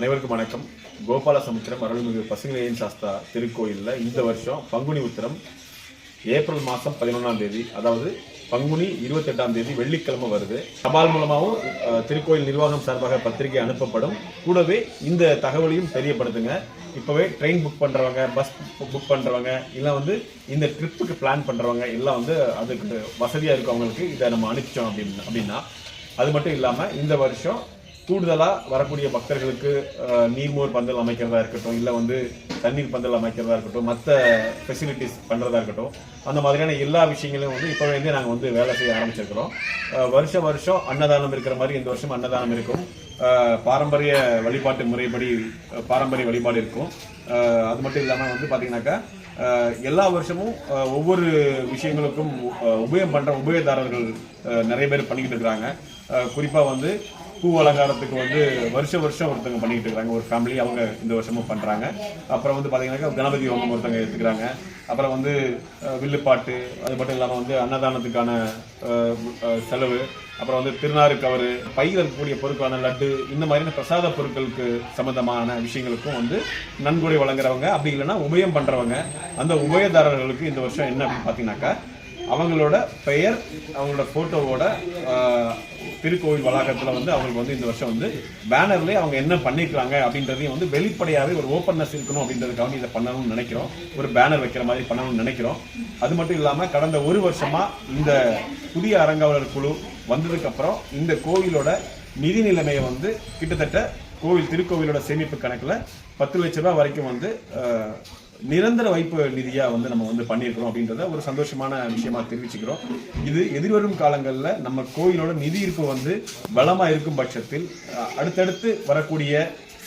அனைவருக்கும் வணக்கம். கோபால சமுத்திரம் அருள்மிகு பசுங்களையன் சாஸ்தா திருக்கோயிலில் இந்த வருஷம் பங்குனி உத்திரம் ஏப்ரல் மாதம் பதினொன்றாம் தேதி அதாவது பங்குனி இருபத்தெட்டாம் தேதி வெள்ளிக்கிழமை வருது. தபால் மூலமாகவும் திருக்கோயில் நிர்வாகம் சார்பாக பத்திரிகை அனுப்பப்படும். கூடவே இந்த தகவலையும் தெரியப்படுத்துங்க. இப்போவே ட்ரெயின் புக் பண்ணுறவங்க பஸ் புக் பண்ணுறவங்க இல்லை வந்து இந்த ட்ரிப்புக்கு பிளான் பண்ணுறவங்க எல்லாம் வந்து அதுக்கு வசதியாக இருக்கவங்களுக்கு இதை நம்ம அனுப்பிச்சோம் அப்படின்னு அப்படின்னா அது மட்டும் இல்லாமல் இந்த வருஷம் கூடுதலாக வரக்கூடிய பக்தர்களுக்கு நீர்மோர் பந்தல் அமைக்கிறதா இருக்கட்டும் இல்லை வந்து தண்ணீர் பந்தல் அமைக்கிறதா இருக்கட்டும் மற்ற ஃபெசிலிட்டிஸ் பண்ணுறதா இருக்கட்டும் அந்த மாதிரியான எல்லா விஷயங்களையும் வந்து இப்போ இருந்தே நாங்கள் வந்து வேலை செய்ய ஆரம்பிச்சிருக்கிறோம். வருஷம் வருஷம் அன்னதானம் இருக்கிற மாதிரி இந்த வருஷம் அன்னதானம் இருக்கும். பாரம்பரிய வழிபாட்டு முறைப்படி பாரம்பரிய வழிபாடு இருக்கும். அது மட்டும் இல்லாமல் வந்து பார்த்தீங்கன்னாக்கா எல்லா வருஷமும் ஒவ்வொரு விஷயங்களுக்கும் உபயம் பண்ணுற உபயதாரர்கள் நிறைய பேர் பண்ணிக்கிட்டு இருக்கிறாங்க. குறிப்பாக வந்து பூ அலங்காரத்துக்கு வந்து வருஷ வருஷம் ஒருத்தவங்க பண்ணிக்கிட்டு இருக்காங்க. ஒரு ஃபேமிலி அவங்க இந்த வருஷமும் பண்றாங்க. அப்புறம் வந்து பாத்தீங்கன்னாக்கா கணபதி ஹோமம் ஒருத்தவங்க எடுத்துக்கிறாங்க அப்புறம் வந்து வில்லுப்பாட்டு அது மட்டும் இல்லாமல் வந்து அன்னதானத்துக்கான செலவு. அப்புறம் வந்து திருநாறுக்கவர் பையில் இருக்கக்கூடிய பொருட்களான லட்டு இந்த மாதிரியான பிரசாத பொருட்களுக்கு சம்பந்தமான விஷயங்களுக்கும் வந்து நன்கொடை வழங்குறவங்க. அப்படி இல்லைன்னா உபயம் பண்றவங்க. அந்த உபயதாரர்களுக்கு இந்த வருஷம் என்ன அப்படின்னு பார்த்தீங்கன்னாக்கா அவங்களோட பெயர் அவங்களோட போட்டோவோட திருக்கோவில் வளாகத்தில் வந்து அவங்களுக்கு வந்து இந்த வருஷம் வந்து பேனர்லேயே அவங்க என்ன பண்ணியிருக்காங்க அப்படின்றதையும் வந்து வெளிப்படையாகவே ஒரு ஓப்பன்னஸ் இருக்கணும் அப்படின்றதுக்காக இதை பண்ணணும்னு நினைக்கிறோம். ஒரு பேனர் வைக்கிற மாதிரி பண்ணணும்னு நினைக்கிறோம். அது மட்டும் இல்லாமல் கடந்த ஒரு வருஷமாக இந்த புதிய அறங்காவலர் குழு வந்ததுக்கப்புறம் இந்த கோவிலோட நிதி நிலைமையை வந்து கிட்டத்தட்ட கோவில் திருக்கோவிலோட சேமிப்பு கணக்கில் பத்து லட்ச ரூபாய் வரைக்கும் வந்து நிரந்தர வைப்பு நிதியாக வந்து நம்ம வந்து பண்ணியிருக்கிறோம் அப்படின்றத ஒரு சந்தோஷமான விஷயமா தெரிவிச்சுக்கிறோம். இது எதிர்வரும் காலங்களில் நம்ம கோயிலோட நிதி இருப்பு வந்து பலமாக இருக்கும் பட்சத்தில் அடுத்தடுத்து வரக்கூடிய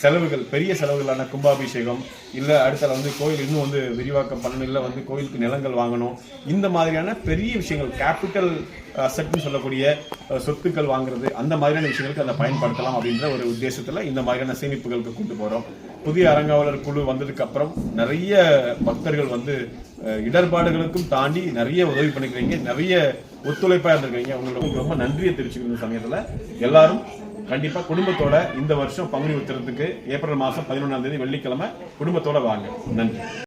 செலவுகள் பெரிய செலவுகளான கும்பாபிஷேகம் இல்லை அடுத்த வந்து கோயில் இன்னும் வந்து விரிவாக்கம் பண்ணணும் இல்லை வந்து கோயிலுக்கு நிலங்கள் வாங்கணும். இந்த மாதிரியான பெரிய விஷயங்கள் கேபிட்டல் அசட்னு சொல்லக்கூடிய சொத்துக்கள் வாங்குறது அந்த மாதிரியான விஷயங்களுக்கு அதை பயன்படுத்தலாம் அப்படின்ற ஒரு உத்தேசத்தில் இந்த மாதிரியான சேமிப்புகளுக்கு கொண்டு போகிறோம் புதிய அறங்காவலர் குழு வந்ததுக்கு அப்புறம் நிறைய பக்தர்கள் வந்து இடர்பாடுகளுக்கும் தாண்டி நிறைய உதவி பண்ணிக்கிறீங்க. நிறைய ஒத்துழைப்பாக இருந்திருக்கீங்க. உங்களுக்கு ரொம்ப நன்றியை தெரிவிச்சுக்கணும் சமயத்தில் எல்லாரும் கண்டிப்பா குடும்பத்தோட இந்த வருஷம் பங்குனி உத்திரத்துக்கு ஏப்ரல் மாசம் பதினொன்றாம் தேதி வெள்ளிக்கிழமை குடும்பத்தோட வாங்க. நன்றி.